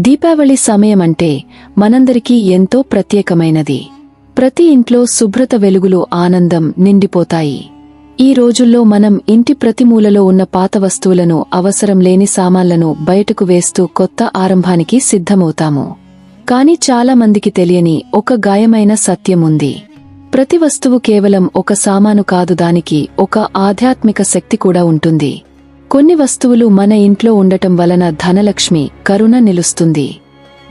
దీపావళి సమయమంటే మనందరికీ ఎంతో ప్రత్యేకమైనది. ప్రతి ఇంట్లో శుభ్రత వెలుగులు ఆనందం నిండిపోతాయి. ఈ రోజుల్లో మనం ఇంటి ప్రతి మూలలో ఉన్న పాత వస్తువులను అవసరం లేని సామాన్లను బయటకు వేస్తూ కొత్త ఆరంభానికి సిద్ధమవుతాము. కాని చాలామందికి తెలియని ఒక గాయమైన సత్యముంది ప్రతి వస్తువు కేవలం ఒక సామాను కాదు దానికి ఒక ఆధ్యాత్మిక శక్తి కూడా ఉంటుంది. కొన్ని వస్తువులు మన ఇంట్లో ఉండటం వలన ధనలక్ష్మి కరుణ నిలుస్తుంది.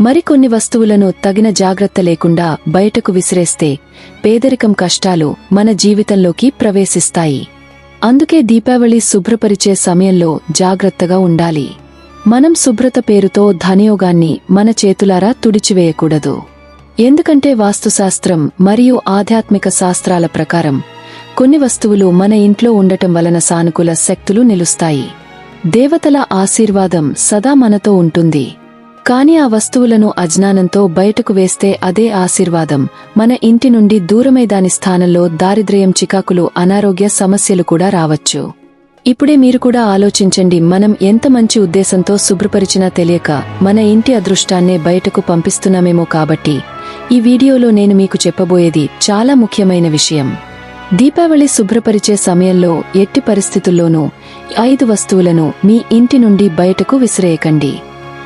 మరికొన్ని వస్తువులను తగిన జాగ్రత్త లేకుండా బయటకు విసిరేస్తే పేదరికం కష్టాలు మన జీవితంలోకి ప్రవేశిస్తాయి. అందుకే దీపావళి శుభ్రపరిచే సమయంలో జాగ్రత్తగా ఉండాలి. మనం శుభ్రత పేరుతో ధనయోగాన్ని మన చేతులారా తుడిచివేయకూడదు. ఎందుకంటే వాస్తుశాస్త్రం మరియు ఆధ్యాత్మిక శాస్త్రాల ప్రకారం కొన్ని వస్తువులు మన ఇంట్లో ఉండటం వలన సానుకూల శక్తులు నిలుస్తాయి. దేవతల ఆశీర్వాదం సదా మనతో ఉంటుంది. కాని ఆ వస్తువులను అజ్ఞానంతో బయటకు వేస్తే అదే ఆశీర్వాదం. మన ఇంటి నుండి దూరమై దాని స్థానంలో దారిద్ర్యం చికాకులు అనారోగ్య సమస్యలు కూడా రావచ్చు. ఇప్పుడే మీరు కూడా ఆలోచించండి మనం ఎంత మంచి ఉద్దేశంతో శుభ్రపరిచినా తెలియక మన ఇంటి అదృష్టాన్నే బయటకు పంపిస్తున్నామేమో కాబట్టి. ఈ వీడియోలో నేను మీకు చెప్పబోయేది చాలా ముఖ్యమైన విషయం. దీపావళి శుభ్రపరిచే సమయంలో ఎట్టి పరిస్థితుల్లోనూ ఐదు వస్తువులను మీ ఇంటి నుండి బయటకు విసిరేయకండి.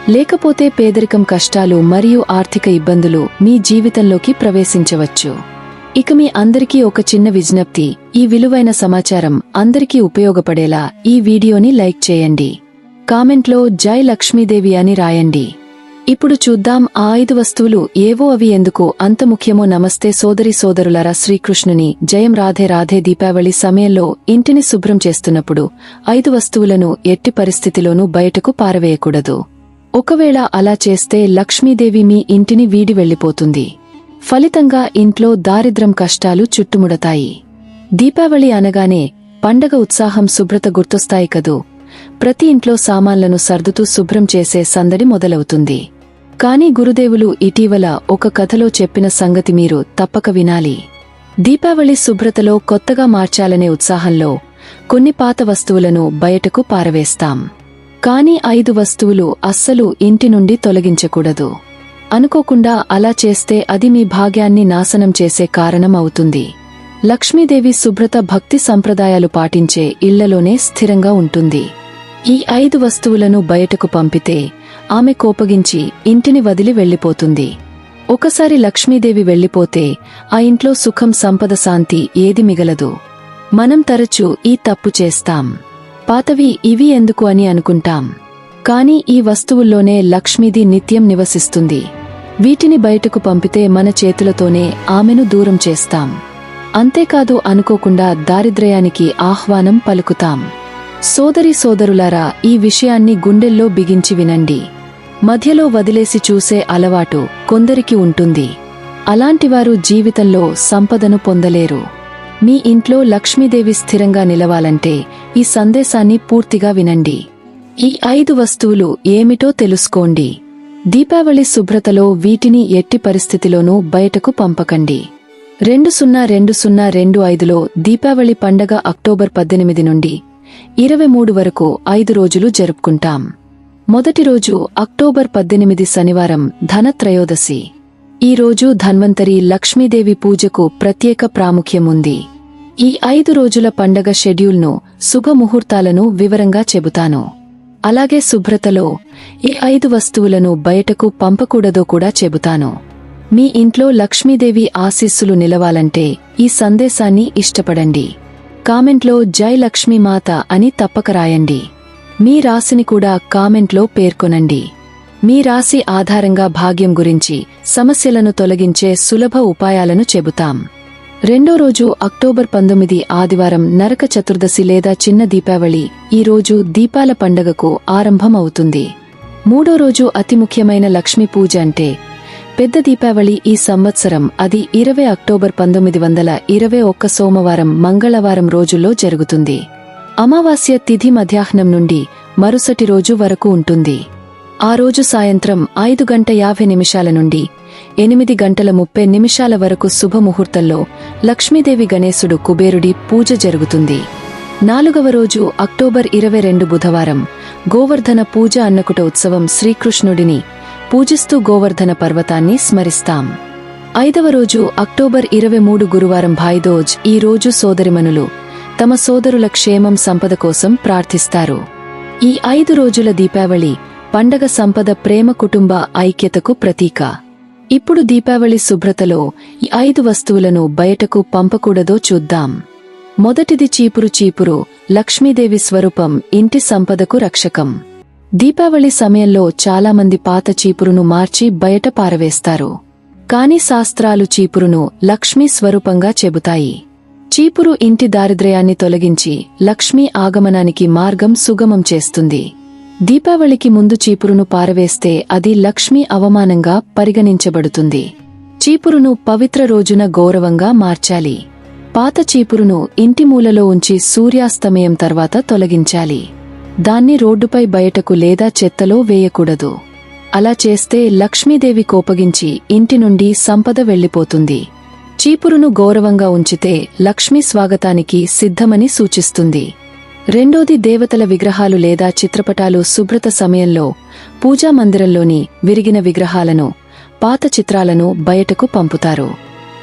లేకపోతే పేదరికం కష్టాలు మరియు ఆర్థిక ఇబ్బందులు మీ జీవితంలోకి ప్రవేశించవచ్చు. ఇక మీ అందరికీ ఒక చిన్న విజ్ఞప్తి. ఈ విలువైన సమాచారం అందరికీ ఉపయోగపడేలా ఈ వీడియోని లైక్ చేయండి. కామెంట్లో జై లక్ష్మీదేవి అని రాయండి. ఇప్పుడు చూద్దాం ఆ ఐదు వస్తువులు ఏవో అవి ఎందుకు అంత ముఖ్యమో నమస్తే సోదరి సోదరులరా శ్రీకృష్ణుని. జయం రాధే రాధే దీపావళి సమయంలో ఇంటిని శుభ్రం చేస్తున్నప్పుడు ఐదు వస్తువులను ఎట్టి పరిస్థితిలోనూ బయటకు పారవేయకూడదు. ఒకవేళ అలా చేస్తే లక్ష్మీదేవి మీ ఇంటిని వీడి వెళ్ళిపోతుంది ఫలితంగా ఇంట్లో దారిద్రం కష్టాలు చుట్టుముడతాయి. దీపావళి అనగానే పండగ ఉత్సాహం శుభ్రత గుర్తొస్తాయి కదూ. ప్రతి ఇంట్లో సామాన్లను సర్దుతూ శుభ్రం చేసే సందడి మొదలవుతుంది. కాని గురుదేవులు ఇటీవల ఒక కథలో చెప్పిన సంగతి మీరు తప్పక వినాలి. దీపావళి శుభ్రతలో కొత్తగా మార్చాలనే ఉత్సాహంలో కొన్ని పాత వస్తువులను బయటకు పారవేస్తాం. కాని ఐదు వస్తువులు అస్సలు ఇంటి నుండి తొలగించకూడదు. అనుకోకుండా అలా చేస్తే అది మీ భాగ్యాన్ని నాశనం చేసే కారణం అవుతుంది. లక్ష్మీదేవి శుభ్రత భక్తి సంప్రదాయాలు పాటించే ఇళ్ళలోనే స్థిరంగా ఉంటుంది. ఈ ఐదు వస్తువులను బయటకు పంపితే ఆమె కోపగించి ఇంటిని వదిలి వెళ్ళిపోతుంది ఒకసారి లక్ష్మీదేవి వెళ్ళిపోతే ఆ ఇంట్లో సుఖం సంపద శాంతి ఏది మిగలదు. మనం తరచూ ఈ తప్పు చేస్తాం. పాతవి ఇవి ఎందుకు అని అనుకుంటాం. కాని ఈ వస్తువుల్లోనే లక్ష్మీది నిత్యం నివసిస్తుంది. వీటిని బయటకు పంపితే మన చేతులతోనే ఆమెను దూరం చేస్తాం. అంతేకాదు అనుకోకుండా దారిద్ర్యానికి ఆహ్వానం పలుకుతాం. సోదరి సోదరులారా ఈ విషయాన్ని గుండెల్లో బిగించి వినండి. మధ్యలో వదిలేసి చూసే అలవాటు కొందరికి ఉంటుంది. అలాంటివారు జీవితంలో సంపదను పొందలేరు. మీ ఇంట్లో లక్ష్మీదేవి స్థిరంగా నిలవాలంటే ఈ సందేశాన్ని పూర్తిగా వినండి. ఈ ఐదు వస్తువులు ఏమిటో తెలుసుకోండి. దీపావళి శుభ్రతలో వీటిని ఎట్టి పరిస్థితిలోనూ బయటకు పంపకండి. రెండు సున్నా రెండు సున్నా రెండు ఐదులో దీపావళి పండగ అక్టోబర్ పద్దెనిమిది నుండి ఇరవై మూడు వరకు ఐదు రోజులు జరుపుకుంటాం. మొదటి రోజు అక్టోబర్ పద్దెనిమిది శనివారం ధనత్రయోదశి. ఈ రోజు ధన్వంతరి లక్ష్మీదేవి పూజకు ప్రత్యేక ప్రాముఖ్యముంది ఈ ఐదు రోజుల పండగ షెడ్యూల్ను శుభముహూర్తాలను వివరంగా చెబుతాను. అలాగే శుభ్రతలో ఈ ఐదు వస్తువులను బయటకు పంపకూడదో కూడా చెబుతాను. మీ ఇంట్లో లక్ష్మీదేవి ఆశీస్సులు నిలవాలంటే ఈ సందేశాన్ని ఇష్టపడండి. కామెంట్లో జై లక్ష్మీమాత అని తప్పక రాయండి మీ రాశిని కూడా కామెంట్లో పేర్కొనండి. మీ రాశి ఆధారంగా భాగ్యం గురించి సమస్యలను తొలగించే సులభ ఉపాయాలను చెబుతాం. రెండో రోజు అక్టోబర్ పంతొమ్మిది ఆదివారం నరక చతుర్దశి లేదా చిన్న దీపావళి ఈ రోజు దీపాల పండగకు ఆరంభం అవుతుంది మూడో రోజు అతి ముఖ్యమైన లక్ష్మీ పూజ అంటే పెద్ద దీపావళి ఈ సంవత్సరం అది ఇరవై అక్టోబర్ పంతొమ్మిది వందల ఇరవై ఒక్క సోమవారం మంగళవారం రోజుల్లో జరుగుతుంది. అమావాస్య తిథి మధ్యాహ్నం నుండి మరుసటి రోజు వరకు ఉంటుంది. ఆ రోజు సాయంత్రం ఐదు గంట యాభై నిమిషాల నుండి ఎనిమిది గంటల ముప్పై నిమిషాల వరకు శుభముహూర్తంలో లక్ష్మీదేవి గణేశుడు కుబేరుడి పూజ జరుగుతుంది. నాలుగవ రోజు అక్టోబర్ ఇరవై రెండు బుధవారం గోవర్ధన పూజ అన్నకుట ఉత్సవం శ్రీకృష్ణుడిని పూజిస్తూ గోవర్ధన పర్వతాన్ని స్మరిస్తాం. ఐదవ రోజు అక్టోబర్ ఇరవై మూడు గురువారం భాయిదోజ్ ఈ రోజు సోదరిమనులు తమ సోదరుల క్షేమం సంపద కోసం ప్రార్థిస్తారు. ఈ ఐదు రోజుల దీపావళి పండగ సంపద ప్రేమ కుటుంబ ఐక్యతకు ప్రతీక. ఇప్పుడు దీపావళి శుభ్రతలో ఈ ఐదు వస్తువులను బయటకు పంపకూడదో చూద్దాం. మొదటిది చీపురు చీపురు లక్ష్మీదేవి స్వరూపం ఇంటి సంపదకు రక్షకం. దీపావళి సమయంలో చాలామంది పాత చీపురును మార్చి బయట పారవేస్తారు. కాని శాస్త్రాలు చీపురును లక్ష్మీ స్వరూపంగా చెబుతాయి. చీపురు ఇంటి దారిద్ర్యాన్ని తొలగించి లక్ష్మీ ఆగమనానికి మార్గం సుగమం చేస్తుంది. దీపావళికి ముందు చీపురును పారవేస్తే అది లక్ష్మీ అవమానంగా పరిగణించబడుతుంది. చీపురును పవిత్ర రోజున గౌరవంగా మార్చాలి. పాత చీపురును ఇంటి మూలలో ఉంచి సూర్యాస్తమయం తర్వాత తొలగించాలి. దాన్ని రోడ్డుపై బయటకు లేదా చెత్తలో వేయకూడదు. అలా చేస్తే లక్ష్మీదేవి కోపగించి ఇంటి నుండి సంపద వెళ్ళిపోతుంది చీపురును గౌరవంగా ఉంచితే లక్ష్మీ స్వాగతానికి సిద్ధమని సూచిస్తుంది. రెండోది దేవతల విగ్రహాలు లేదా చిత్రపటాలు శుభ్రత సమయంలో పూజా మందిరంలోని విరిగిన విగ్రహాలను పాత చిత్రాలను బయటకు పంపుతారు.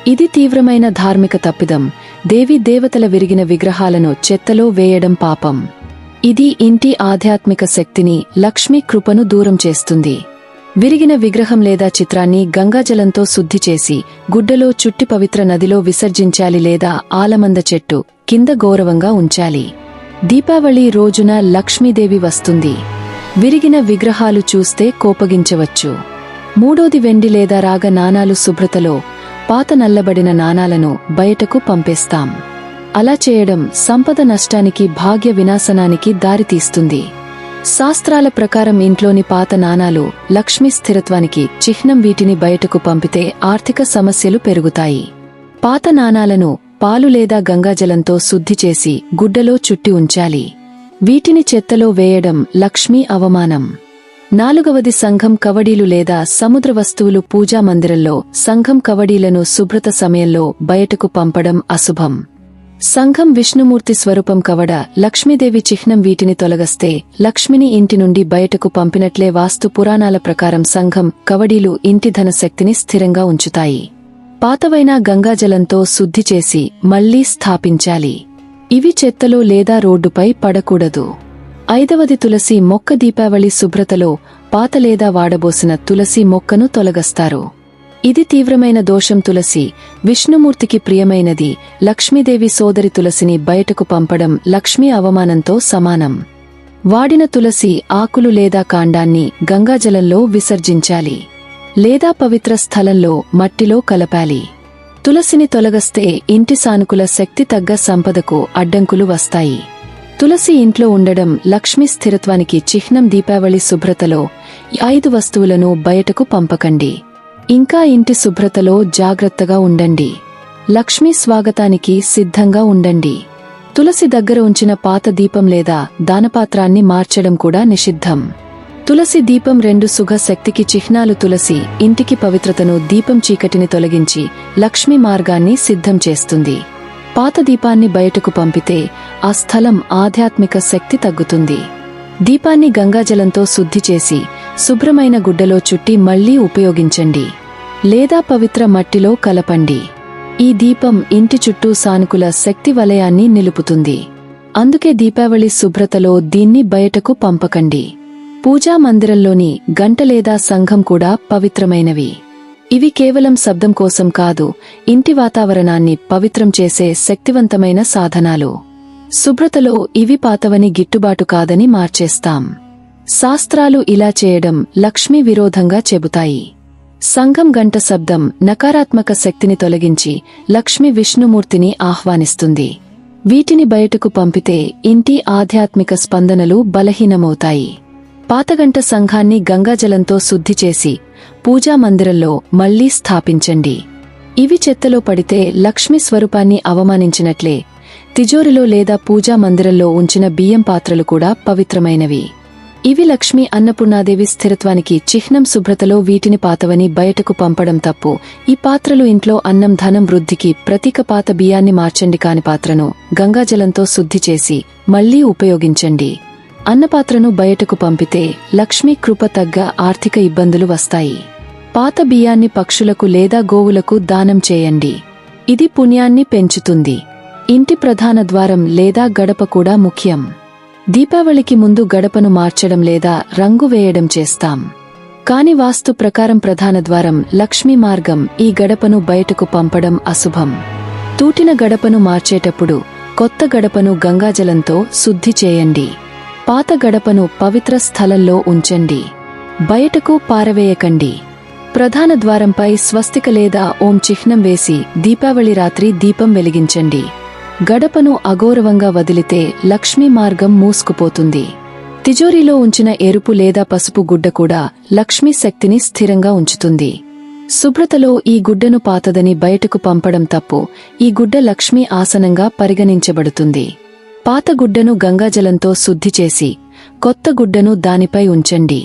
ఇది తీవ్రమైన ధార్మిక తప్పిదం. దేవి దేవతల విరిగిన విగ్రహాలను చెత్తలో వేయడం పాపం. ఇది ఇంటి ఆధ్యాత్మిక శక్తిని లక్ష్మీ కృపను దూరం చేస్తుంది. విరిగిన విగ్రహం లేదా చిత్రాన్ని గంగాజలంతో శుద్ధి చేసి గుడ్డలో చుట్టి పవిత్ర నదిలో విసర్జించాలి లేదా ఆలమంద చెట్టు కింద గౌరవంగా ఉంచాలి. దీపావళి రోజున లక్ష్మీదేవి వస్తుంది. విరిగిన విగ్రహాలు చూస్తే కోపగించవచ్చు. మూడోది వెండి లేదా రాగ నాణాలు శుభ్రతలో పాత నల్లబడిన నాణాలను బయటకు పంపేస్తాం. అలా చేయడం సంపద నష్టానికి భాగ్య వినాశనానికి దారితీస్తుంది. శాస్త్రాల ప్రకారం ఇంట్లోని పాత నాణాలు లక్ష్మీ స్థిరత్వానికి చిహ్నం వీటిని బయటకు పంపితే ఆర్థిక సమస్యలు పెరుగుతాయి. పాత నాణాలను పాలు లేదా గంగాజలంతో శుద్ధి చేసి గుడ్డలో చుట్టి ఉంచాలి. వీటిని చెత్తలో వేయడం లక్ష్మీ అవమానం. నాలుగవది సంఘం కవడీలు లేదా సముద్ర వస్తువులు పూజా మందిరంలో సంఘం కవడీలను శుభ్రత సమయంలో బయటకు పంపడం అశుభం. సంఘం విష్ణుమూర్తి స్వరూపం కవడ లక్ష్మీదేవి చిహ్నం వీటిని తొలగస్తే లక్ష్మిని ఇంటి నుండి బయటకు పంపినట్లే వాస్తు పురాణాల ప్రకారం సంఘం కవడీలు ఇంటి ధనశక్తిని స్థిరంగా ఉంచుతాయి. పాతవైన గంగాజలంతో శుద్ధి చేసి మళ్ళీ స్థాపించాలి. ఇవి చెత్తలో లేదా రోడ్డుపై పడకూడదు. ఐదవది తులసి మొక్క దీపావళి శుభ్రతలో పాత లేదా వాడబోసిన తులసి మొక్కను తొలగస్తారు. ఇది తీవ్రమైన దోషం తులసి విష్ణుమూర్తికి ప్రియమైనది లక్ష్మీదేవి సోదరి తులసిని బయటకు పంపడం లక్ష్మీ అవమానంతో సమానం. వాడిన తులసి ఆకులు లేదా కాండాన్ని గంగాజలంలో విసర్జించాలి. లేదా పవిత్ర స్థలంలో మట్టిలో కలపాలి. తులసిని తొలగస్తే ఇంటి సానుకుల శక్తి తగ్గ సంపదకు అడ్డంకులు వస్తాయి. తులసి ఇంట్లో ఉండడం లక్ష్మీ స్థిరత్వానికి చిహ్నం దీపావళి శుభ్రతలో ఐదు వస్తువులను బయటకు పంపకండి. ఇంకా ఇంటి శుభ్రతలో జాగ్రత్తగా ఉండండి. లక్ష్మీ స్వాగతానికి సిద్ధంగా ఉండండి. తులసి దగ్గర ఉంచిన పాత దీపం లేదా దానపాత్రాన్ని మార్చడం కూడా నిషిద్ధం. తులసి దీపం రెండు సుఖ శక్తికి చిహ్నాలు తులసి ఇంటికి పవిత్రతను దీపం చీకటిని తొలగించి లక్ష్మి మార్గాన్ని సిద్ధం చేస్తుంది. పాత దీపాన్ని బయటకు పంపితే ఆ స్థలం ఆధ్యాత్మిక శక్తి తగ్గుతుంది. దీపాన్ని గంగాజలంతో శుద్ధి చేసి శుభ్రమైన గుడ్డలో చుట్టి మళ్ళీ ఉపయోగించండి. లేదా పవిత్ర మట్టిలో కలపండి. ఈ దీపం ఇంటి చుట్టూ సానుకుల శక్తి వలయాన్ని నిలుపుతుంది. అందుకే దీపావళి శుభ్రతలో దీన్ని బయటకు పంపకండి. పూజా మందిరంలోని గంట లేదా సంఘం కూడా పవిత్రమైనవి. ఇవి కేవలం శబ్దం కోసం కాదు ఇంటి వాతావరణాన్ని పవిత్రం చేసే శక్తివంతమైన సాధనాలు. శుభ్రతలో ఇవి పాతవని గిట్టుబాటు కాదని మార్చేస్తాం. శాస్త్రాలు ఇలా చేయడం లక్ష్మీ విరోధంగా చెబుతాయి. సంఘం గంట శబ్దం నకారాత్మక శక్తిని తొలగించి లక్ష్మి విష్ణుమూర్తిని ఆహ్వానిస్తుంది. వీటిని బయటకు పంపితే ఇంటి ఆధ్యాత్మిక స్పందనలు బలహీనమవుతాయి. పాతగంట సంఘాన్ని గంగాజలంతో శుద్ధి చేసి పూజా మందిరంలో మళ్ళీ స్థాపించండి. ఇవి చెత్తలో పడితే లక్ష్మి స్వరూపాన్ని అవమానించినట్లే తిజోరిలో లేదా పూజా మందిరంలో ఉంచిన బియ్యం పాత్రలు కూడా పవిత్రమైనవి. ఇవి లక్ష్మి అన్నపూర్ణాదేవి స్థిరత్వానికి చిహ్నం శుభ్రతలో వీటిని పాతవని బయటకు పంపడం తప్పు. ఈ పాత్రలు ఇంట్లో అన్నం ధనం వృద్ధికి ప్రతీక పాత బియ్యాన్ని మార్చండి కాని పాత్రను గంగాజలంతో శుద్ధి చేసి మళ్ళీ ఉపయోగించండి. అన్నపాత్రను బయటకు పంపితే లక్ష్మీ కృప తగ్గ ఆర్థిక ఇబ్బందులు వస్తాయి. పాత బియ్యాన్ని పక్షులకు లేదా గోవులకు దానం చేయండి. ఇది పుణ్యాన్ని పెంచుతుంది. ఇంటి ప్రధాన ద్వారం లేదా గడప కూడా ముఖ్యం. దీపావళికి ముందు గడపను మార్చడం లేదా రంగు వేయడం చేస్తాం. కాని వాస్తు ప్రకారం ప్రధాన ద్వారం లక్ష్మీ మార్గం ఈ గడపను బయటకు పంపడం అశుభం. తూటిన గడపను మార్చేటప్పుడు కొత్త గడపను గంగాజలంతో శుద్ధి చేయండి. పాత గడపను పవిత్ర స్థలంలో ఉంచండి. బయటకు పారవేయకండి. ప్రధాన ద్వారంపై స్వస్తిక లేదా ఓం చిహ్నం వేసి దీపావళి రాత్రి దీపం వెలిగించండి. గడపను అగౌరవంగా వదిలితే లక్ష్మీ మార్గం మూసుకుపోతుంది. తిజోరీలో ఉంచిన ఎరుపు లేదా పసుపు గుడ్డ కూడా లక్ష్మీ శక్తిని స్థిరంగా ఉంచుతుంది. శుభ్రతలో ఈ గుడ్డను పాతదని బయటకు పంపడం తప్పు. ఈ గుడ్డ లక్ష్మీ ఆసనంగా పరిగణించబడుతుంది. పాత గుడ్డను గంగాజలంతో శుద్ధి చేసి కొత్త గుడ్డను దానిపై ఉంచండి.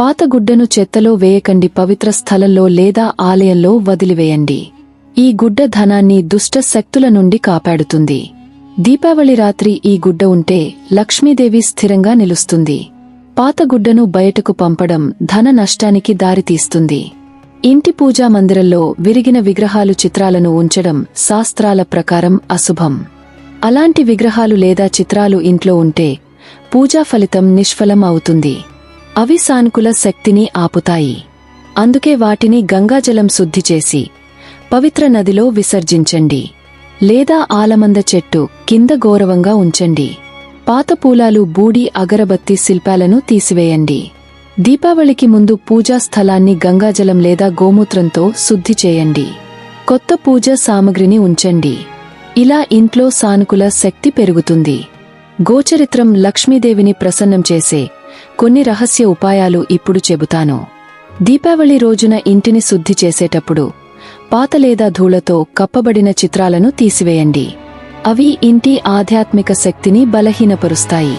పాత గుడ్డను చెత్తలో వేయకండి పవిత్ర స్థలంలో లేదా ఆలయంలో వదిలివేయండి. ఈ గుడ్డ ధనాన్ని దుష్ట శక్తుల నుండి కాపాడుతుంది. దీపావళి రాత్రి ఈ గుడ్డ ఉంటే లక్ష్మీదేవి స్థిరంగా నిలుస్తుంది. పాత గుడ్డను బయటకు పంపడం ధన నష్టానికి దారితీస్తుంది. ఇంటి పూజా మందిరంలో విరిగిన విగ్రహాలు చిత్రాలను ఉంచడం శాస్త్రాల ప్రకారం అశుభం. అలాంటి విగ్రహాలు లేదా చిత్రాలు ఇంట్లో ఉంటే పూజా ఫలితం నిష్ఫలం అవుతుంది. అవి సానుకూల శక్తిని ఆపుతాయి. అందుకే వాటిని గంగాజలం శుద్ధి చేసి పవిత్ర నదిలో విసర్జించండి. లేదా ఆలమంద చెట్టు కింద గౌరవంగా ఉంచండి. పాత పూలాలు బూడి అగరబత్తి శిల్పాలను తీసివేయండి. దీపావళికి ముందు పూజా స్థలాన్ని గంగాజలం లేదా గోమూత్రంతో శుద్ధి చేయండి. కొత్త పూజ సామగ్రిని ఉంచండి. ఇలా ఇంట్లో సానుకూల శక్తి పెరుగుతుంది. గోచరిత్రం లక్ష్మీదేవిని ప్రసన్నం చేసే కొన్ని రహస్య ఉపాయాలు ఇప్పుడు చెబుతాను. దీపావళి రోజున ఇంటిని శుద్ధి చేసేటప్పుడు పాత లేదా ధూళతో కప్పబడిన చిత్రాలను తీసివేయండి. అవి ఇంటి ఆధ్యాత్మిక శక్తిని బలహీనపరుస్తాయి.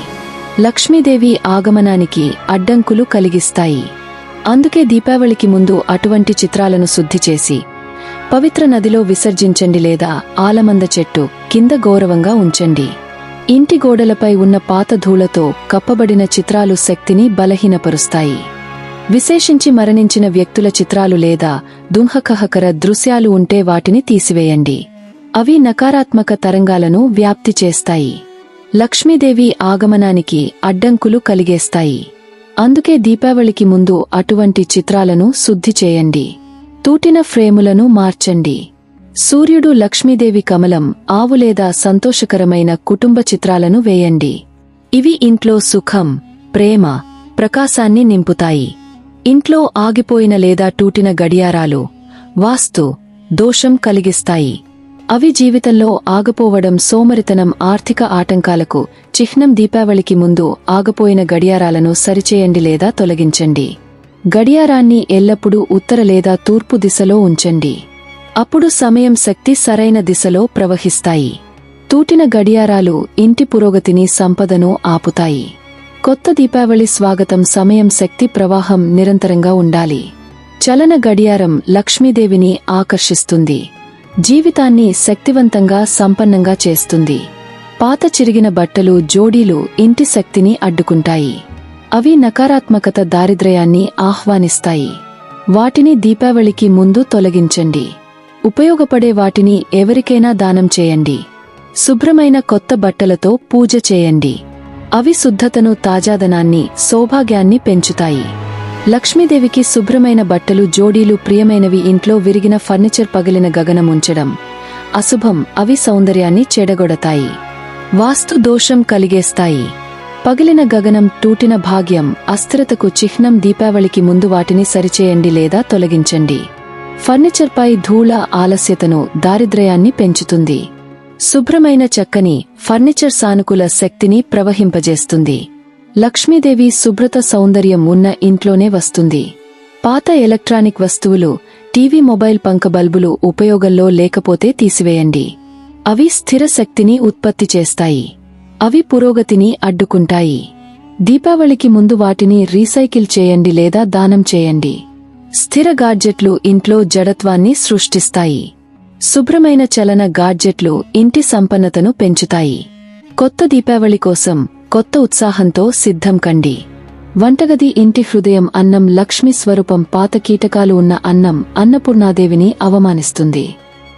లక్ష్మీదేవి ఆగమనానికి అడ్డంకులు కలిగిస్తాయి. అందుకే దీపావళికి ముందు అటువంటి చిత్రాలను శుద్ధి చేసి పవిత్ర నదిలో విసర్జించండి లేదా ఆలమంద చెట్టు కింద గౌరవంగా ఉంచండి. ఇంటి గోడలపై ఉన్న పాత ధూళతో కప్పబడిన చిత్రాలు శక్తిని బలహీనపరుస్తాయి. విశేషించి మరణించిన వ్యక్తుల చిత్రాలు లేదా దుంహకహకర దృశ్యాలు ఉంటే వాటిని తీసివేయండి. అవి నకారాత్మక తరంగాలను వ్యాప్తి చేస్తాయి. లక్ష్మీదేవి ఆగమనానికి అడ్డంకులు కలిగేస్తాయి. అందుకే దీపావళికి ముందు అటువంటి చిత్రాలను శుద్ధి చేయండి. తూటిన ఫ్రేములను మార్చండి. సూర్యుడు లక్ష్మీదేవి కమలం ఆవు లేదా సంతోషకరమైన కుటుంబ చిత్రాలను వేయండి. ఇవి ఇంట్లో సుఖం ప్రేమ ప్రకాశాన్ని నింపుతాయి. ఇంట్లో ఆగిపోయిన లేదా టూటిన గడియారాలు వాస్తు దోషం కలిగిస్తాయి. అవి జీవితంలో ఆగపోవడం సోమరితనం ఆర్థిక ఆటంకాలకు చిహ్నం దీపావళికి ముందు ఆగపోయిన గడియారాలను సరిచేయండి లేదా తొలగించండి. గడియారాన్ని ఎల్లప్పుడూ ఉత్తర లేదా తూర్పు దిశలో ఉంచండి. అప్పుడు సమయం శక్తి సరైన దిశలో ప్రవహిస్తాయి. తూటిన గడియారాలు ఇంటి పురోగతిని సంపదను ఆపుతాయి. కొత్త దీపావళి స్వాగతం సమయం శక్తి ప్రవాహం నిరంతరంగా ఉండాలి. చలన గడియారం లక్ష్మీదేవిని ఆకర్షిస్తుంది. జీవితాన్ని శక్తివంతంగా సంపన్నంగా చేస్తుంది. పాత చిరిగిన బట్టలు జోడీలు ఇంటి శక్తిని అడ్డుకుంటాయి. అవి నకారాత్మకత దారిద్ర్యాన్ని ఆహ్వానిస్తాయి. వాటిని దీపావళికి ముందు తొలగించండి. ఉపయోగపడే వాటిని ఎవరికైనా దానం చేయండి. శుభ్రమైన కొత్త బట్టలతో పూజ చేయండి. అవి శుద్ధతను తాజాదనాన్ని సౌభాగ్యాన్ని పెంచుతాయి. లక్ష్మీదేవికి శుభ్రమైన బట్టలు జోడీలు ప్రియమైనవి ఇంట్లో విరిగిన ఫర్నిచర్ పగిలిన గగనం ఉంచడం అశుభం అవి సౌందర్యాన్ని చెడగొడతాయి. వాస్తు దోషం కలిగేస్తాయి పగిలిన గగనం టూటిన భాగ్యం అస్థిరతకు చిహ్నం దీపావళికి ముందు వాటిని సరిచేయండి లేదా తొలగించండి. ఫర్నిచర్పై ధూళ ఆలస్యతను దారిద్ర్యాన్ని పెంచుతుంది. శుభ్రమైన చక్కని ఫర్నిచర్ సానుకూల శక్తిని ప్రవహింపజేస్తుంది. లక్ష్మీదేవి శుభ్రత సౌందర్యం ఉన్న ఇంట్లోనే వస్తుంది. పాత ఎలక్ట్రానిక్ వస్తువులు టీవీ మొబైల్ పంక బల్బులు ఉపయోగంలో లేకపోతే తీసివేయండి. అవి స్థిర శక్తిని ఉత్పత్తి చేస్తాయి. అవి పురోగతిని అడ్డుకుంటాయి. దీపావళికి ముందు వాటిని రీసైకిల్ చేయండి లేదా దానం చేయండి. స్థిర గాడ్జెట్లు ఇంట్లో జడత్వాన్ని సృష్టిస్తాయి. శుభ్రమైన చలన గాడ్జెట్లు ఇంటి సంపన్నతను పెంచుతాయి. కొత్త దీపావళి కోసం కొత్త ఉత్సాహంతో సిద్ధం కండి. వంటగది ఇంటి హృదయం అన్నం లక్ష్మి స్వరూపం పాత కీటకాలు ఉన్న అన్నం అన్నపూర్ణాదేవిని అవమానిస్తుంది.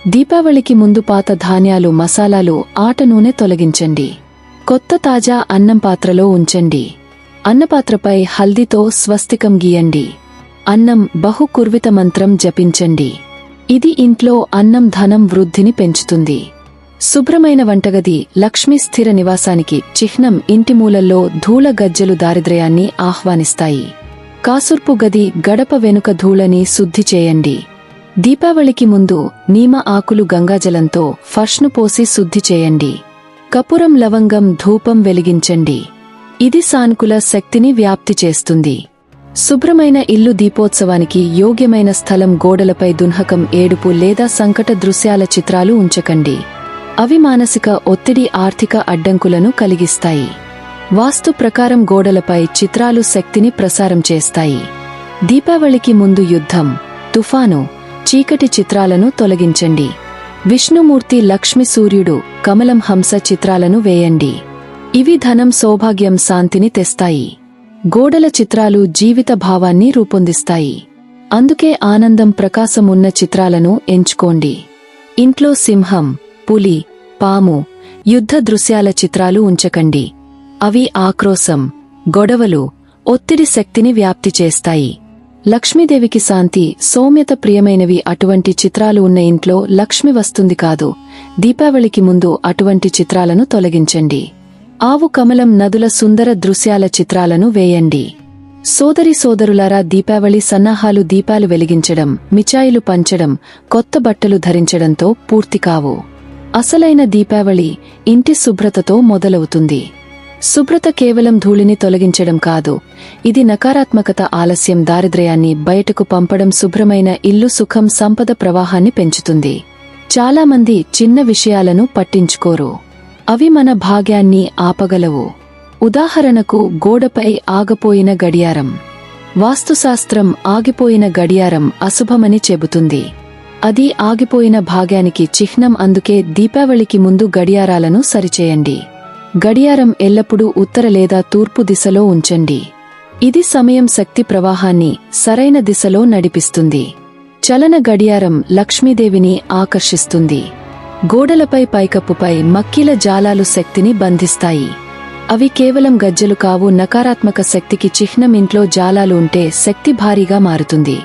దీపావళికి ముందు పాత ధాన్యాలు మసాలాలు ఆట నూనె తొలగించండి. కొత్త తాజా అన్నం పాత్రలో ఉంచండి. అన్నపాత్రపై హల్దీతో స్వస్తికం గీయండి. అన్నం బహు కుర్విత మంత్రం జపించండి. ఇది ఇంట్లో అన్నం ధనం వృద్ధిని పెంచుతుంది. శుభ్రమైన వంటగది లక్ష్మీ స్థిర నివాసానికి చిహ్నం ఇంటి మూలల్లో ధూళ గజ్జలు దారిద్ర్యాన్ని ఆహ్వానిస్తాయి. కాసుర్పు గది గడప వెనుక ధూళని శుద్ధి చేయండి. దీపావళికి ముందు నీమ ఆకులు గంగాజలంతో ఫర్ష్ను పోసి శుద్ధి చేయండి. కపురం లవంగం ధూపం వెలిగించండి. ఇది సానుకూల శక్తిని వ్యాప్తి చేస్తుంది. శుభ్రమైన ఇల్లు దీపోత్సవానికి యోగ్యమైన స్థలం గోడలపై దున్హకం ఏడుపు లేదా సంకట దృశ్యాల చిత్రాలు ఉంచకండి. అవి మానసిక ఒత్తిడి ఆర్థిక అడ్డంకులను కలిగిస్తాయి. వాస్తు ప్రకారం గోడలపై చిత్రాలు శక్తిని ప్రసారం చేస్తాయి. దీపావళికి ముందు యుద్ధం తుఫాను చీకటి చిత్రాలను తొలగించండి. విష్ణుమూర్తి లక్ష్మి సూర్యుడు కమలం హంస చిత్రాలను వేయండి. ఇవి ధనం సౌభాగ్యం శాంతిని తెస్తాయి. గోడల చిత్రాలు జీవిత భావాన్ని రూపొందిస్తాయి. అందుకే ఆనందం ప్రకాశమున్న చిత్రాలను ఎంచుకోండి. ఇంట్లో సింహం పులి పాము యుద్ధ దృశ్యాల చిత్రాలు ఉంచకండి. అవి ఆక్రోశం గొడవలు ఒత్తిడి శక్తిని వ్యాప్తి చేస్తాయి. లక్ష్మీదేవికి శాంతి సౌమ్యత ప్రియమైనవి అటువంటి చిత్రాలు ఉన్న ఇంట్లో లక్ష్మి వస్తుంది కాదు. దీపావళికి ముందు అటువంటి చిత్రాలను తొలగించండి. ఆవు కమలం నదుల సుందర దృశ్యాల చిత్రాలను వేయండి. సోదరి సోదరులారా దీపావళి సన్నాహాలు దీపాలు వెలిగించడం మిఠాయిలు పంచడం కొత్త బట్టలు ధరించడంతో పూర్తి కావు. అసలైన దీపావళి ఇంటి శుభ్రతతో మొదలవుతుంది. శుభ్రత కేవలం ధూళిని తొలగించడం కాదు ఇది నకారాత్మకత ఆలస్యం దారిద్ర్యాన్ని బయటకు పంపడం శుభ్రమైన ఇల్లు సుఖం సంపద ప్రవాహాన్ని పెంచుతుంది. చాలామంది చిన్న విషయాలను పట్టించుకోరు. అవి మన భాగ్యాన్ని ఆపగలవు. ఉదాహరణకు గోడపై ఆగపోయిన గడియారం. వాస్తుశాస్త్రం ఆగిపోయిన గడియారం అశుభమని చెబుతుంది. అది ఆగిపోయిన భాగ్యానికి చిహ్నం అందుకే దీపావళికి ముందు గడియారాలను సరిచేయండి. గడియారం ఎల్లప్పుడూ ఉత్తర లేదా తూర్పు దిశలో ఉంచండి. ఇది సమయం శక్తి ప్రవాహాన్ని సరైన దిశలో నడిపిస్తుంది. చలన గడియారం లక్ష్మీదేవిని ఆకర్షిస్తుంది. గోడలపై పైకప్పుపై మక్కిల జాలాలు శక్తిని బంధిస్తాయి. అవి కేవలం గజ్జలు కావు నకారాత్మక శక్తికి చిహ్నం ఇంట్లో జాలాలు ఉంటే శక్తి భారీగా మారుతుంది.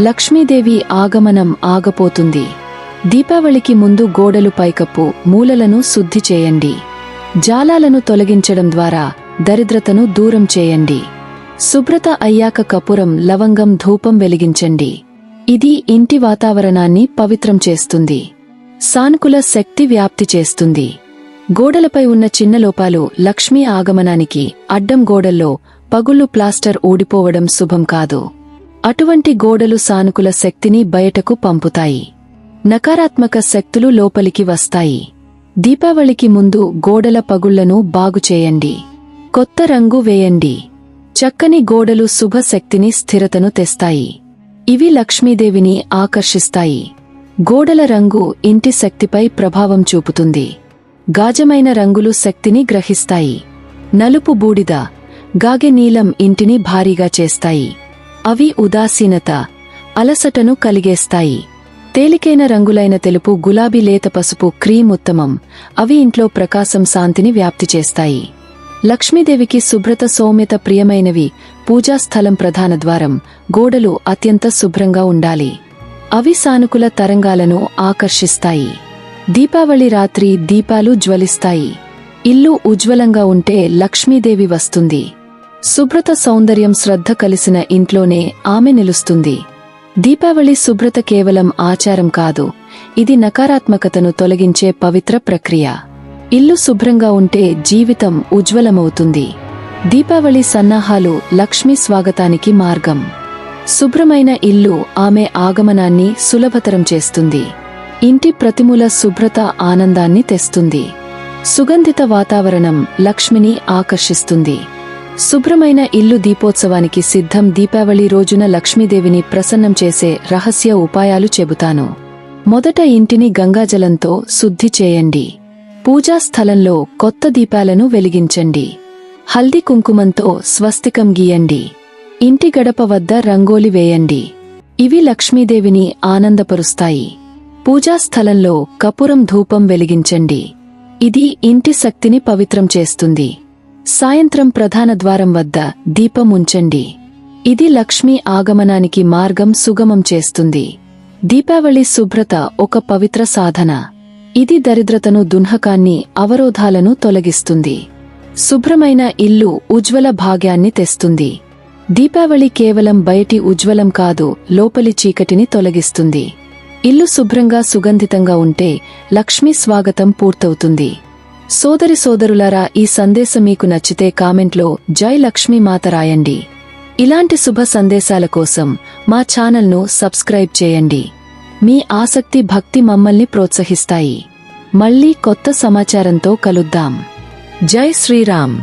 లక్ష్మీదేవి ఆగమనం ఆగపోతుంది. దీపావళికి ముందు గోడలు పైకప్పు మూలలను శుద్ధి చేయండి. జాలాలను తొలగించడం ద్వారా దరిద్రతను దూరం చేయండి. శుభ్రత అయ్యాక కపురం లవంగం ధూపం వెలిగించండి. ఇది ఇంటి వాతావరణాన్ని పవిత్రం చేస్తుంది. సానుకూల శక్తి వ్యాప్తి చేస్తుంది. గోడలపై ఉన్న చిన్న లోపాలు లక్ష్మీ ఆగమనానికి అడ్డం గోడల్లో పగుళ్ళు ప్లాస్టర్ ఊడిపోవడం శుభం కాదు. అటువంటి గోడలు సానుకూల శక్తిని బయటకు పంపుతాయి. నకారాత్మక శక్తులు లోపలికి వస్తాయి. దీపావళికి ముందు గోడల పగుళ్ళను బాగుచేయండి కొత్త రంగు వేయండి. చక్కని గోడలు శుభశక్తిని స్థిరతను తెస్తాయి. ఇవి లక్ష్మీదేవిని ఆకర్షిస్తాయి. గోడల రంగు ఇంటి శక్తిపై ప్రభావం చూపుతుంది. గాజమైన రంగులు శక్తిని గ్రహిస్తాయి. నలుపు బూడిద గాగె నీలం ఇంటిని భారీగా చేస్తాయి. అవి ఉదాసీనత అలసటను కలిగేస్తాయి. తేలికైన రంగులైన తెలుపు గులాబీ లేత పసుపు క్రీమ్ ఉత్తమం అవి ఇంట్లో ప్రకాశం శాంతిని వ్యాప్తి చేస్తాయి. లక్ష్మీదేవికి శుభ్రత సౌమ్యత ప్రియమైనవి పూజాస్థలం ప్రధాన ద్వారం గోడలు అత్యంత శుభ్రంగా ఉండాలి. అవి సానుకూల తరంగాలను ఆకర్షిస్తాయి. దీపావళి రాత్రి దీపాలు జ్వలిస్తాయి. ఇల్లు ఉజ్వలంగా ఉంటే లక్ష్మీదేవి వస్తుంది. శుభ్రత సౌందర్యం శ్రద్ధ కలిసిన ఇంట్లోనే ఆమె నిలుస్తుంది. దీపావళి శుభ్రత కేవలం ఆచారం కాదు ఇది నకారాత్మకతను తొలగించే పవిత్ర ప్రక్రియ. ఇల్లు శుభ్రంగా ఉంటే జీవితం ఉజ్వలమవుతుంది. దీపావళి సన్నాహాలు లక్ష్మీ స్వాగతానికి మార్గం. శుభ్రమైన ఇల్లు ఆమె ఆగమనాన్ని సులభతరం చేస్తుంది. ఇంటి ప్రతిమూల శుభ్రత ఆనందాన్ని తెస్తుంది. సుగంధిత వాతావరణం లక్ష్మిని ఆకర్షిస్తుంది. శుభ్రమైన ఇల్లు దీపోత్సవానికి సిద్ధం దీపావళి రోజున లక్ష్మీదేవిని ప్రసన్నం చేసే రహస్య ఉపాయాలు చెబుతాను. మొదట ఇంటిని గంగాజలంతో శుద్ధి చేయండి. పూజా స్థలంలో కొత్త దీపాలను వెలిగించండి. హల్దీ కుంకుమంతో స్వస్తికం గీయండి. ఇంటి గడప వద్ద రంగోలి వేయండి. ఇవి లక్ష్మీదేవిని ఆనందపరుస్తాయి. పూజా స్థలంలో కపురం ధూపం వెలిగించండి. ఇది ఇంటి శక్తిని పవిత్రం చేస్తుంది. సాయంత్రం ప్రధాన ద్వారం వద్ద దీపం ఉంచండి. ఇది లక్ష్మీ ఆగమనానికి మార్గం సుగమం చేస్తుంది. దీపావళి శుభ్రత ఒక పవిత్ర సాధన. ఇది దరిద్రతను దున్హకాన్ని అవరోధాలను తొలగిస్తుంది. శుభ్రమైన ఇల్లు ఉజ్వల భాగ్యాన్ని తెస్తుంది. దీపావళి కేవలం బయటి ఉజ్వలం కాదు లోపలి చీకటిని తొలగిస్తుంది. ఇల్లు శుభ్రంగా సుగంధితంగా ఉంటే లక్ష్మీ స్వాగతం పూర్తవుతుంది. సోదరి సోదరులారా ఈ సందేశం మీకు నచ్చితే కామెంట్లో జై లక్ష్మీ మాత రాయండి. ఇలాంటి శుభ సందేశాల కోసం మా ఛానల్ను సబ్స్క్రైబ్ చేయండి. మీ ఆసక్తి భక్తి మమ్మల్ని ప్రోత్సహిస్తాయి. మళ్ళీ కొత్త సమాచారంతో కలుద్దాం. జై శ్రీరామ్.